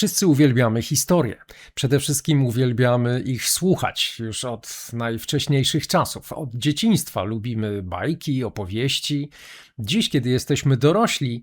Wszyscy uwielbiamy historie. Przede wszystkim uwielbiamy ich słuchać już od najwcześniejszych czasów. Od dzieciństwa lubimy bajki, opowieści. Dziś, kiedy jesteśmy dorośli,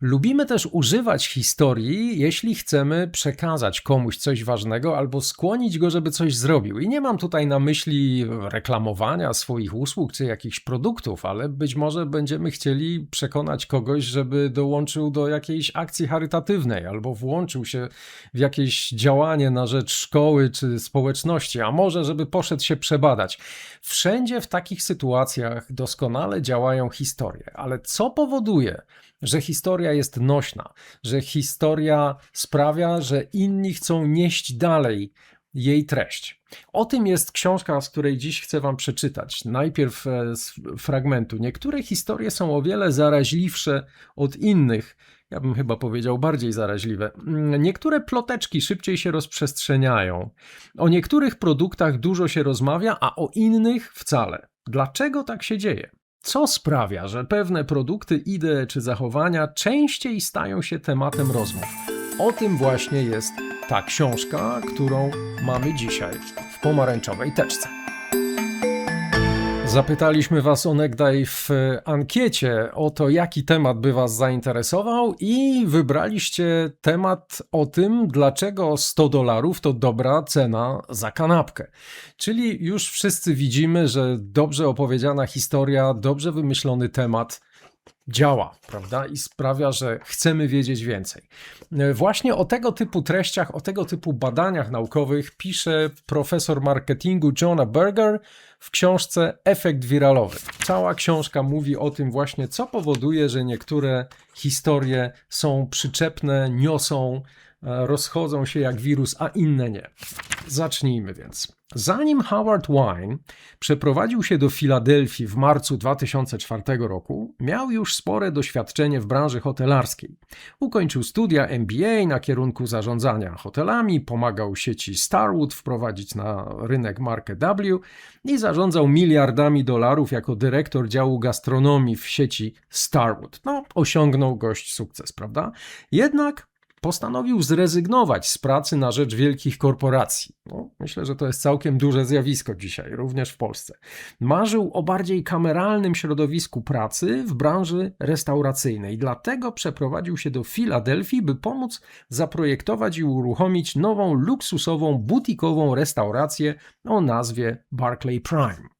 Lubimy też używać historii, jeśli chcemy przekazać komuś coś ważnego albo skłonić go, żeby coś zrobił. I nie mam tutaj na myśli reklamowania swoich usług czy jakichś produktów, ale być może będziemy chcieli przekonać kogoś, żeby dołączył do jakiejś akcji charytatywnej albo włączył się w jakieś działanie na rzecz szkoły czy społeczności, a może żeby poszedł się przebadać. Wszędzie w takich sytuacjach doskonale działają historie, ale co powoduje, że historia jest nośna, że historia sprawia, że inni chcą nieść dalej jej treść. O tym jest książka, z której dziś chcę Wam przeczytać. Najpierw e, z fragmentu. Niektóre historie są o wiele zaraźliwsze od innych. Ja bym chyba powiedział bardziej zaraźliwe. Mm, niektóre ploteczki szybciej się rozprzestrzeniają. O niektórych produktach dużo się rozmawia, a o innych wcale. Dlaczego tak się dzieje? Co sprawia, że pewne produkty, idee czy zachowania częściej stają się tematem rozmów? O tym właśnie jest ta książka, którą mamy dzisiaj w pomarańczowej teczce. Zapytaliśmy Was onegdaj w ankiecie o to, jaki temat by Was zainteresował, i wybraliście temat o tym, dlaczego 100 dolarów to dobra cena za kanapkę. Czyli już wszyscy widzimy, że dobrze opowiedziana historia, dobrze wymyślony temat działa, prawda? I sprawia, że chcemy wiedzieć więcej. Właśnie o tego typu treściach, o tego typu badaniach naukowych pisze profesor marketingu Jonah Berger w książce Efekt wiralowy. Cała książka mówi o tym właśnie, co powoduje, że niektóre historie są przyczepne, niosą, e, rozchodzą się jak wirus, a inne nie. Zacznijmy więc. Zanim Howard Wine przeprowadził się do Filadelfii w marcu 2004 roku, miał już spore doświadczenie w branży hotelarskiej. Ukończył studia MBA na kierunku zarządzania hotelami, pomagał sieci Starwood wprowadzić na rynek markę W i zarządzał miliardami dolarów jako dyrektor działu gastronomii w sieci Starwood. No, osiągnął gość sukces, prawda? Jednak postanowił zrezygnować z pracy na rzecz wielkich korporacji. No, myślę, że to jest całkiem duże zjawisko dzisiaj, również w Polsce. Marzył o bardziej kameralnym środowisku pracy w branży restauracyjnej, dlatego przeprowadził się do Filadelfii, by pomóc zaprojektować i uruchomić nową, luksusową, butikową restaurację o nazwie Barclay Prime.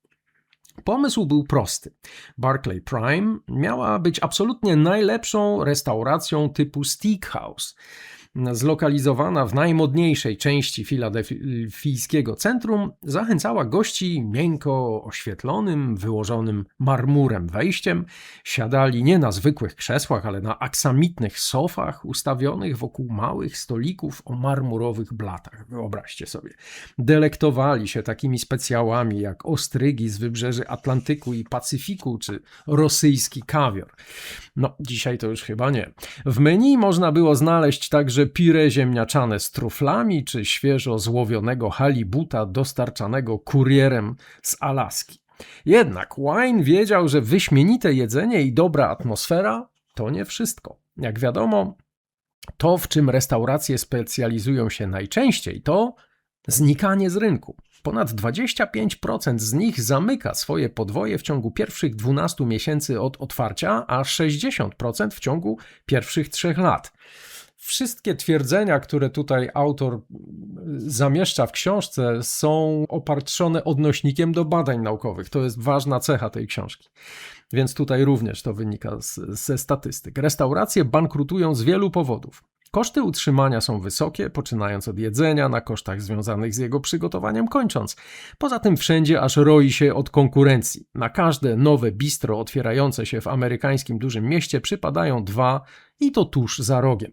Pomysł był prosty. Barclay Prime miała być absolutnie najlepszą restauracją typu steakhouse zlokalizowana w najmodniejszej części filadelfijskiego centrum, zachęcała gości miękko oświetlonym, wyłożonym marmurem wejściem. Siadali nie na zwykłych krzesłach, ale na aksamitnych sofach ustawionych wokół małych stolików o marmurowych blatach. Wyobraźcie sobie. Delektowali się takimi specjałami jak ostrygi z wybrzeży Atlantyku i Pacyfiku, czy rosyjski kawior. No, dzisiaj to już chyba nie. W menu można było znaleźć także pire ziemniaczane z truflami, czy świeżo złowionego halibuta dostarczanego kurierem z Alaski. Jednak Wine wiedział, że wyśmienite jedzenie i dobra atmosfera to nie wszystko. Jak wiadomo, to, w czym restauracje specjalizują się najczęściej, to znikanie z rynku. Ponad 25% z nich zamyka swoje podwoje w ciągu pierwszych 12 miesięcy od otwarcia, a 60% w ciągu pierwszych 3 lat. Wszystkie twierdzenia, które tutaj autor zamieszcza w książce, są opatrzone odnośnikiem do badań naukowych. To jest ważna cecha tej książki. Więc tutaj również to wynika z, ze statystyk. Restauracje bankrutują z wielu powodów. Koszty utrzymania są wysokie, poczynając od jedzenia, na kosztach związanych z jego przygotowaniem kończąc. Poza tym wszędzie aż roi się od konkurencji. Na każde nowe bistro otwierające się w amerykańskim dużym mieście przypadają dwa i to tuż za rogiem.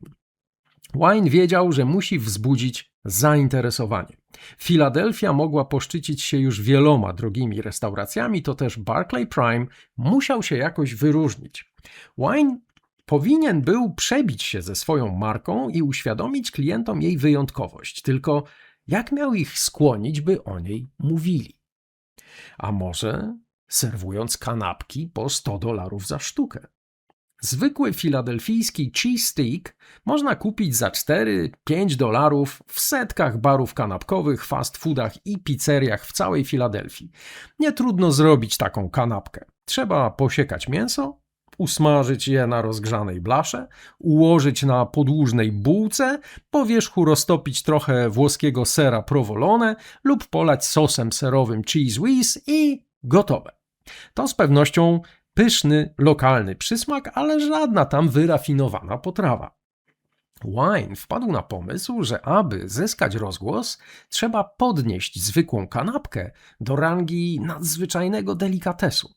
Wine wiedział, że musi wzbudzić zainteresowanie. Filadelfia mogła poszczycić się już wieloma drogimi restauracjami, to też Barclay Prime musiał się jakoś wyróżnić. Wine powinien był przebić się ze swoją marką i uświadomić klientom jej wyjątkowość, tylko jak miał ich skłonić, by o niej mówili? A może serwując kanapki po 100 dolarów za sztukę? Zwykły filadelfijski cheese stick można kupić za 4-5 dolarów w setkach barów kanapkowych, fast foodach i pizzeriach w całej Filadelfii. Nie trudno zrobić taką kanapkę. Trzeba posiekać mięso, usmażyć je na rozgrzanej blasze, ułożyć na podłużnej bułce, po wierzchu roztopić trochę włoskiego sera provolone lub polać sosem serowym cheese whiz i gotowe. To z pewnością pyszny, lokalny przysmak, ale żadna tam wyrafinowana potrawa. Wine wpadł na pomysł, że aby zyskać rozgłos, trzeba podnieść zwykłą kanapkę do rangi nadzwyczajnego delikatesu.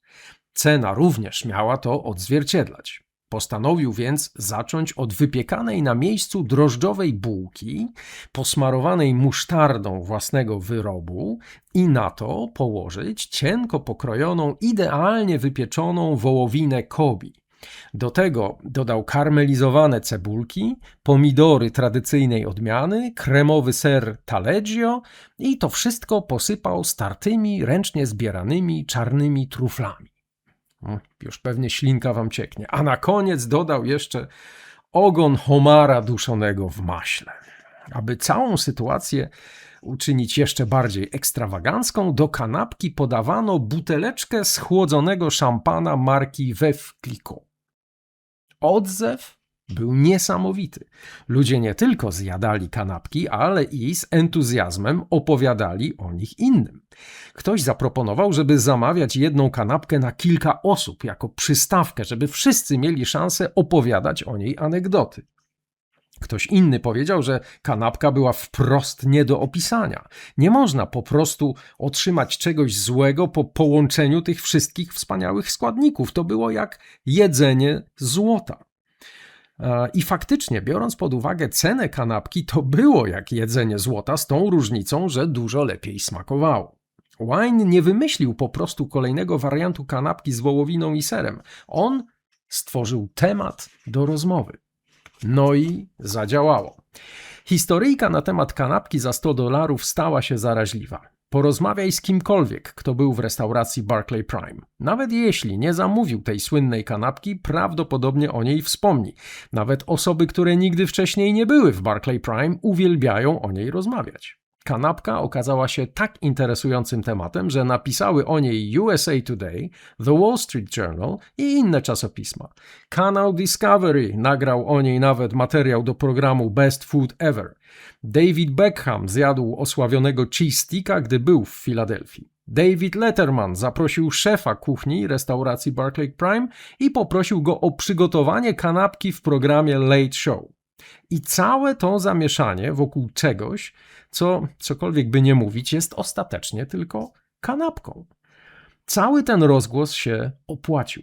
Cena również miała to odzwierciedlać. Postanowił więc zacząć od wypiekanej na miejscu drożdżowej bułki, posmarowanej musztardą własnego wyrobu i na to położyć cienko pokrojoną, idealnie wypieczoną wołowinę kobi. Do tego dodał karmelizowane cebulki, pomidory tradycyjnej odmiany, kremowy ser taleggio i to wszystko posypał startymi, ręcznie zbieranymi czarnymi truflami. Już pewnie ślinka wam cieknie. A na koniec dodał jeszcze ogon homara duszonego w maśle. Aby całą sytuację uczynić jeszcze bardziej ekstrawagancką, do kanapki podawano buteleczkę schłodzonego szampana marki Veuve Clicquot. Odzew był niesamowity. Ludzie nie tylko zjadali kanapki, ale i z entuzjazmem opowiadali o nich innym. Ktoś zaproponował, żeby zamawiać jedną kanapkę na kilka osób jako przystawkę, żeby wszyscy mieli szansę opowiadać o niej anegdoty. Ktoś inny powiedział, że kanapka była wprost nie do opisania. Nie można po prostu otrzymać czegoś złego po połączeniu tych wszystkich wspaniałych składników. To było jak jedzenie złota. I faktycznie, biorąc pod uwagę cenę kanapki, to było jak jedzenie złota, z tą różnicą, że dużo lepiej smakowało. Wine nie wymyślił po prostu kolejnego wariantu kanapki z wołowiną i serem. On stworzył temat do rozmowy. No i zadziałało. Historyjka na temat kanapki za 100 dolarów stała się zaraźliwa. Porozmawiaj z kimkolwiek, kto był w restauracji Barclay Prime. Nawet jeśli nie zamówił tej słynnej kanapki, prawdopodobnie o niej wspomni. Nawet osoby, które nigdy wcześniej nie były w Barclay Prime, uwielbiają o niej rozmawiać. Kanapka okazała się tak interesującym tematem, że napisały o niej USA Today, The Wall Street Journal i inne czasopisma. Kanał Discovery nagrał o niej nawet materiał do programu Best Food Ever. David Beckham zjadł osławionego cheese sticka, gdy był w Filadelfii. David Letterman zaprosił szefa kuchni restauracji Barclay Prime i poprosił go o przygotowanie kanapki w programie Late Show. I całe to zamieszanie wokół czegoś, co cokolwiek by nie mówić, jest ostatecznie tylko kanapką. Cały ten rozgłos się opłacił.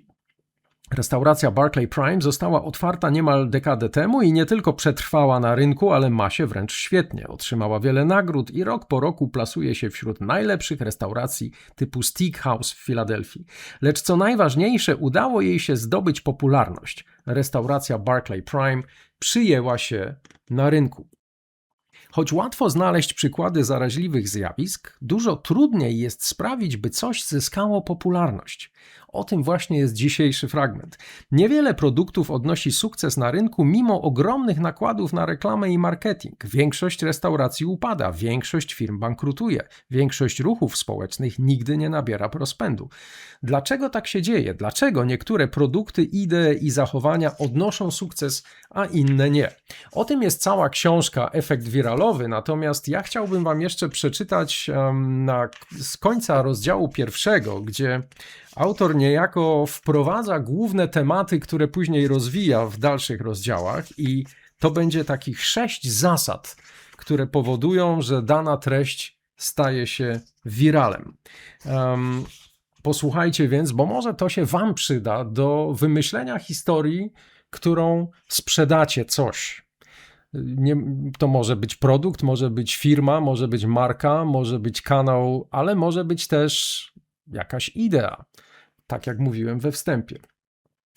Restauracja Barclay Prime została otwarta niemal dekadę temu i nie tylko przetrwała na rynku, ale ma się wręcz świetnie. Otrzymała wiele nagród i rok po roku plasuje się wśród najlepszych restauracji typu Steakhouse w Filadelfii. Lecz co najważniejsze, udało jej się zdobyć popularność. Restauracja Barclay Prime przyjęła się na rynku. Choć łatwo znaleźć przykłady zaraźliwych zjawisk, dużo trudniej jest sprawić, by coś zyskało popularność. O tym właśnie jest dzisiejszy fragment. Niewiele produktów odnosi sukces na rynku mimo ogromnych nakładów na reklamę i marketing. Większość restauracji upada, większość firm bankrutuje, większość ruchów społecznych nigdy nie nabiera rozpędu. Dlaczego tak się dzieje? Dlaczego niektóre produkty, idee i zachowania odnoszą sukces, a inne nie? O tym jest cała książka Efekt Wiralowy, natomiast ja chciałbym Wam jeszcze przeczytać um, na, z końca rozdziału pierwszego, gdzie Autor niejako wprowadza główne tematy, które później rozwija w dalszych rozdziałach, i to będzie takich sześć zasad, które powodują, że dana treść staje się wiralem. Um, posłuchajcie więc, bo może to się Wam przyda do wymyślenia historii, którą sprzedacie coś. Nie, to może być produkt, może być firma, może być marka, może być kanał, ale może być też jakaś idea tak jak mówiłem we wstępie.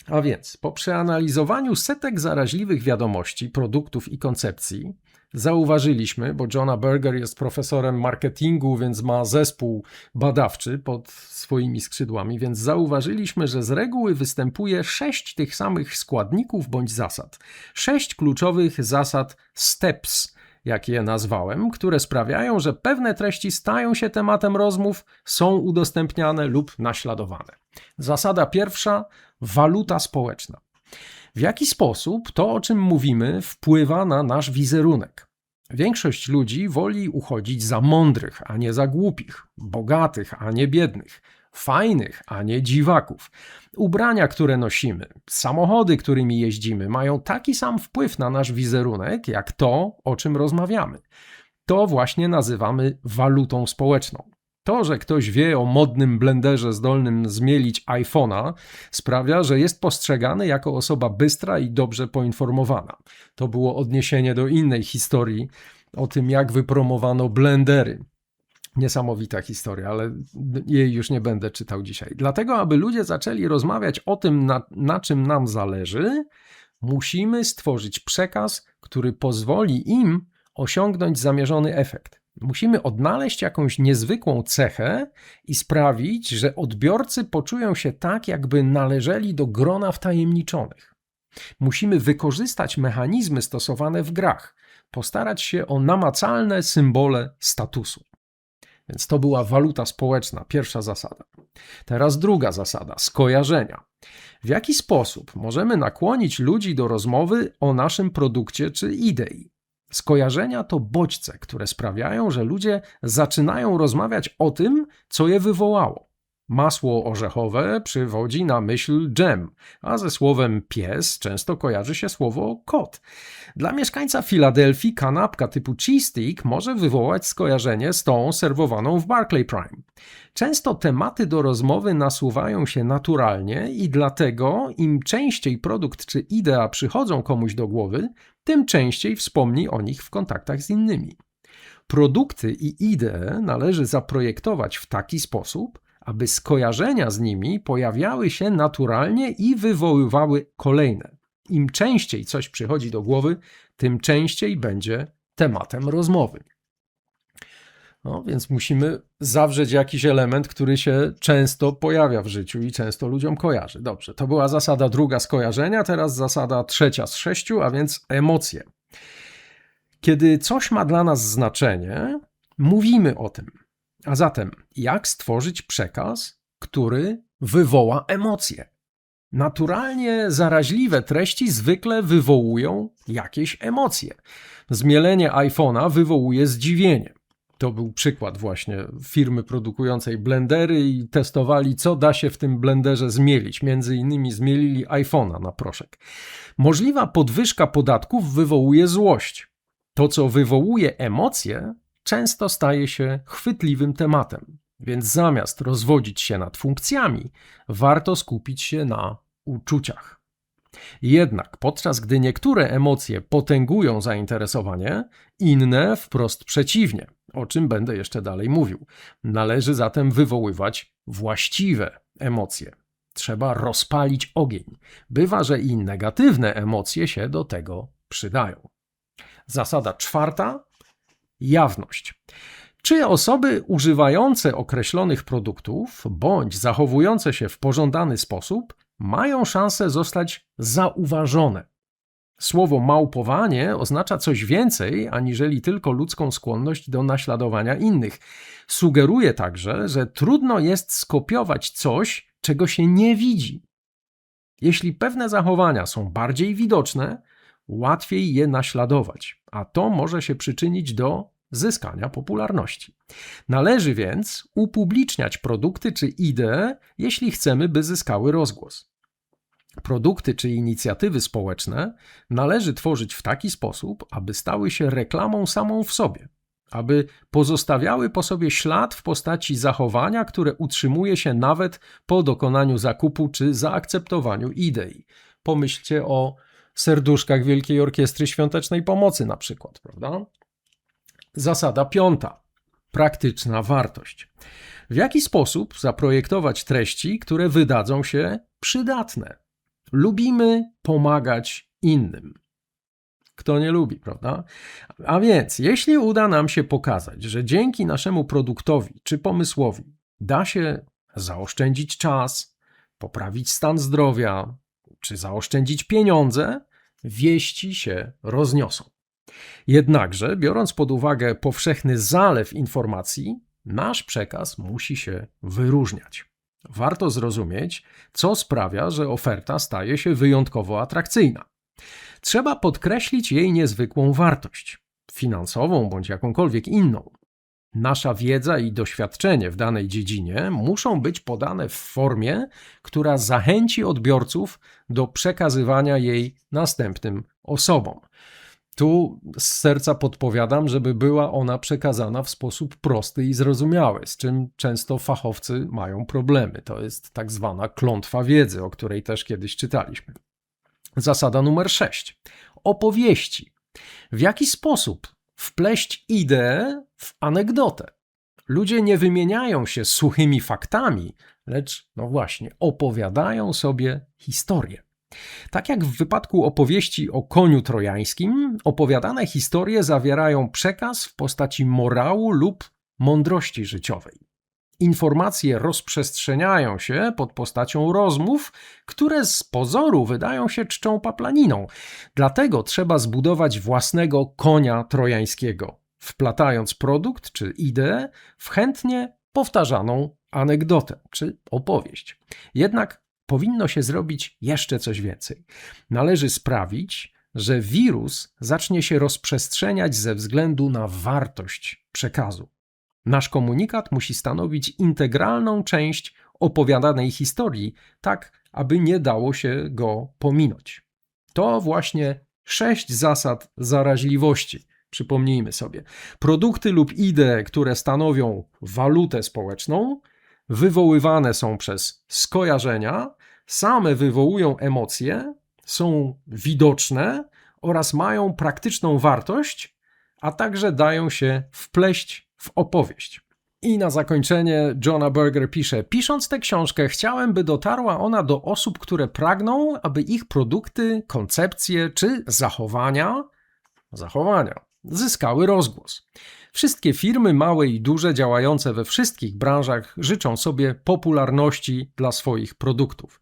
A więc, po przeanalizowaniu setek zaraźliwych wiadomości, produktów i koncepcji, zauważyliśmy, bo Johna Berger jest profesorem marketingu, więc ma zespół badawczy pod swoimi skrzydłami, więc zauważyliśmy, że z reguły występuje sześć tych samych składników bądź zasad. Sześć kluczowych zasad STEPS, jak je nazwałem, które sprawiają, że pewne treści stają się tematem rozmów, są udostępniane lub naśladowane. Zasada pierwsza waluta społeczna. W jaki sposób to, o czym mówimy, wpływa na nasz wizerunek? Większość ludzi woli uchodzić za mądrych, a nie za głupich, bogatych, a nie biednych, fajnych, a nie dziwaków. Ubrania, które nosimy, samochody, którymi jeździmy, mają taki sam wpływ na nasz wizerunek, jak to, o czym rozmawiamy. To właśnie nazywamy walutą społeczną. To, że ktoś wie o modnym blenderze zdolnym zmielić iPhone'a, sprawia, że jest postrzegany jako osoba bystra i dobrze poinformowana. To było odniesienie do innej historii o tym, jak wypromowano blendery. Niesamowita historia, ale jej już nie będę czytał dzisiaj. Dlatego, aby ludzie zaczęli rozmawiać o tym, na, na czym nam zależy, musimy stworzyć przekaz, który pozwoli im osiągnąć zamierzony efekt. Musimy odnaleźć jakąś niezwykłą cechę i sprawić, że odbiorcy poczują się tak, jakby należeli do grona wtajemniczonych. Musimy wykorzystać mechanizmy stosowane w grach, postarać się o namacalne symbole statusu. Więc to była waluta społeczna, pierwsza zasada. Teraz druga zasada skojarzenia. W jaki sposób możemy nakłonić ludzi do rozmowy o naszym produkcie czy idei? Skojarzenia to bodźce, które sprawiają, że ludzie zaczynają rozmawiać o tym, co je wywołało. Masło orzechowe przywodzi na myśl dżem, a ze słowem pies często kojarzy się słowo kot. Dla mieszkańca Filadelfii kanapka typu cheese stick może wywołać skojarzenie z tą serwowaną w Barclay Prime. Często tematy do rozmowy nasuwają się naturalnie i dlatego im częściej produkt czy idea przychodzą komuś do głowy, tym częściej wspomni o nich w kontaktach z innymi. Produkty i idee należy zaprojektować w taki sposób, aby skojarzenia z nimi pojawiały się naturalnie i wywoływały kolejne. Im częściej coś przychodzi do głowy, tym częściej będzie tematem rozmowy. No, więc musimy zawrzeć jakiś element, który się często pojawia w życiu i często ludziom kojarzy. Dobrze, to była zasada druga skojarzenia, teraz zasada trzecia z sześciu, a więc emocje. Kiedy coś ma dla nas znaczenie, mówimy o tym. A zatem, jak stworzyć przekaz, który wywoła emocje? Naturalnie zaraźliwe treści zwykle wywołują jakieś emocje. Zmielenie iPhone'a wywołuje zdziwienie. To był przykład właśnie firmy produkującej blendery i testowali, co da się w tym blenderze zmielić. Między innymi zmielili iPhone'a na proszek. Możliwa podwyżka podatków wywołuje złość. To, co wywołuje emocje, często staje się chwytliwym tematem. Więc zamiast rozwodzić się nad funkcjami, warto skupić się na uczuciach. Jednak podczas gdy niektóre emocje potęgują zainteresowanie, inne wprost przeciwnie, o czym będę jeszcze dalej mówił. Należy zatem wywoływać właściwe emocje. Trzeba rozpalić ogień. Bywa, że i negatywne emocje się do tego przydają. Zasada czwarta jawność. Czy osoby używające określonych produktów bądź zachowujące się w pożądany sposób mają szansę zostać zauważone. Słowo małpowanie oznacza coś więcej aniżeli tylko ludzką skłonność do naśladowania innych. Sugeruje także, że trudno jest skopiować coś, czego się nie widzi. Jeśli pewne zachowania są bardziej widoczne, łatwiej je naśladować, a to może się przyczynić do zyskania popularności. Należy więc upubliczniać produkty czy idee, jeśli chcemy, by zyskały rozgłos. Produkty czy inicjatywy społeczne należy tworzyć w taki sposób, aby stały się reklamą samą w sobie, aby pozostawiały po sobie ślad w postaci zachowania, które utrzymuje się nawet po dokonaniu zakupu czy zaakceptowaniu idei. Pomyślcie o serduszkach Wielkiej Orkiestry Świątecznej Pomocy, na przykład, prawda? Zasada piąta. Praktyczna wartość. W jaki sposób zaprojektować treści, które wydadzą się przydatne? Lubimy pomagać innym. Kto nie lubi, prawda? A więc, jeśli uda nam się pokazać, że dzięki naszemu produktowi czy pomysłowi da się zaoszczędzić czas, poprawić stan zdrowia, czy zaoszczędzić pieniądze, wieści się rozniosą. Jednakże, biorąc pod uwagę powszechny zalew informacji, nasz przekaz musi się wyróżniać. Warto zrozumieć, co sprawia, że oferta staje się wyjątkowo atrakcyjna. Trzeba podkreślić jej niezwykłą wartość finansową bądź jakąkolwiek inną. Nasza wiedza i doświadczenie w danej dziedzinie muszą być podane w formie, która zachęci odbiorców do przekazywania jej następnym osobom. Tu z serca podpowiadam, żeby była ona przekazana w sposób prosty i zrozumiały, z czym często fachowcy mają problemy. To jest tak zwana klątwa wiedzy, o której też kiedyś czytaliśmy. Zasada numer 6. Opowieści. W jaki sposób wpleść ideę w anegdotę? Ludzie nie wymieniają się suchymi faktami, lecz, no właśnie, opowiadają sobie historię. Tak jak w wypadku opowieści o koniu trojańskim, opowiadane historie zawierają przekaz w postaci morału lub mądrości życiowej. Informacje rozprzestrzeniają się pod postacią rozmów, które z pozoru wydają się czczą paplaniną. Dlatego trzeba zbudować własnego konia trojańskiego, wplatając produkt czy ideę w chętnie powtarzaną anegdotę czy opowieść. Jednak powinno się zrobić jeszcze coś więcej. Należy sprawić, że wirus zacznie się rozprzestrzeniać ze względu na wartość przekazu. Nasz komunikat musi stanowić integralną część opowiadanej historii, tak aby nie dało się go pominąć. To właśnie sześć zasad zaraźliwości. Przypomnijmy sobie. Produkty lub idee, które stanowią walutę społeczną, wywoływane są przez skojarzenia, same wywołują emocje, są widoczne oraz mają praktyczną wartość, a także dają się wpleść w opowieść. I na zakończenie Johna Berger pisze: Pisząc tę książkę, chciałem, by dotarła ona do osób, które pragną, aby ich produkty, koncepcje czy zachowania, zachowania zyskały rozgłos. Wszystkie firmy, małe i duże, działające we wszystkich branżach, życzą sobie popularności dla swoich produktów.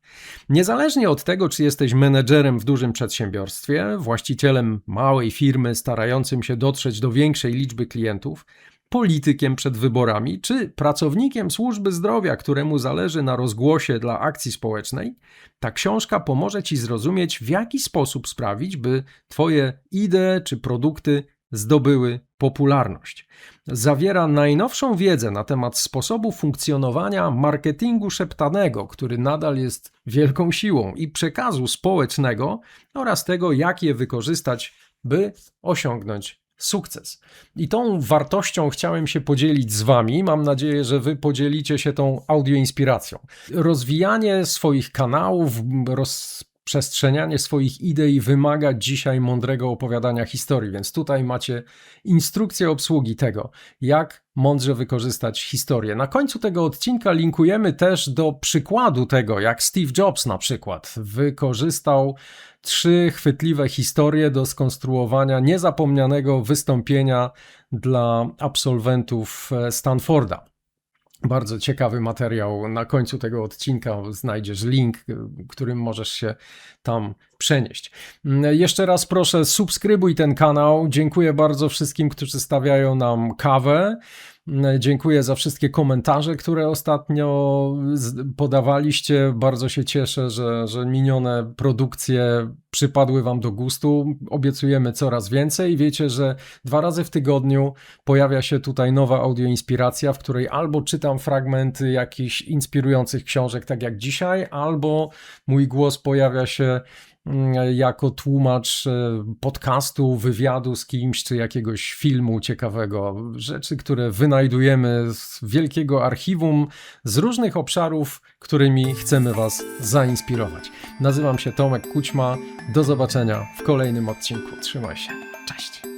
Niezależnie od tego, czy jesteś menedżerem w dużym przedsiębiorstwie, właścicielem małej firmy starającym się dotrzeć do większej liczby klientów, politykiem przed wyborami, czy pracownikiem służby zdrowia, któremu zależy na rozgłosie dla akcji społecznej, ta książka pomoże Ci zrozumieć, w jaki sposób sprawić, by Twoje idee czy produkty zdobyły popularność. Zawiera najnowszą wiedzę na temat sposobu funkcjonowania marketingu szeptanego, który nadal jest wielką siłą, i przekazu społecznego oraz tego, jak je wykorzystać, by osiągnąć sukces. I tą wartością chciałem się podzielić z Wami. Mam nadzieję, że Wy podzielicie się tą audioinspiracją. Rozwijanie swoich kanałów, roz przestrzenianie swoich idei wymaga dzisiaj mądrego opowiadania historii, więc tutaj macie instrukcję obsługi tego, jak mądrze wykorzystać historię. Na końcu tego odcinka linkujemy też do przykładu tego, jak Steve Jobs na przykład wykorzystał trzy chwytliwe historie do skonstruowania niezapomnianego wystąpienia dla absolwentów Stanforda. Bardzo ciekawy materiał. Na końcu tego odcinka znajdziesz link, którym możesz się tam przenieść. Jeszcze raz proszę, subskrybuj ten kanał. Dziękuję bardzo wszystkim, którzy stawiają nam kawę. Dziękuję za wszystkie komentarze, które ostatnio podawaliście. Bardzo się cieszę, że, że minione produkcje przypadły Wam do gustu. Obiecujemy coraz więcej. Wiecie, że dwa razy w tygodniu pojawia się tutaj nowa audioinspiracja, w której albo czytam fragmenty jakichś inspirujących książek, tak jak dzisiaj, albo mój głos pojawia się jako tłumacz e, podcastu, wywiadu z kimś, czy jakiegoś filmu ciekawego. Rzeczy, które wynajdujemy z wielkiego archiwum, z różnych obszarów, którymi chcemy Was zainspirować. Nazywam się Tomek Kućma. Do zobaczenia w kolejnym odcinku. Trzymaj się. Cześć.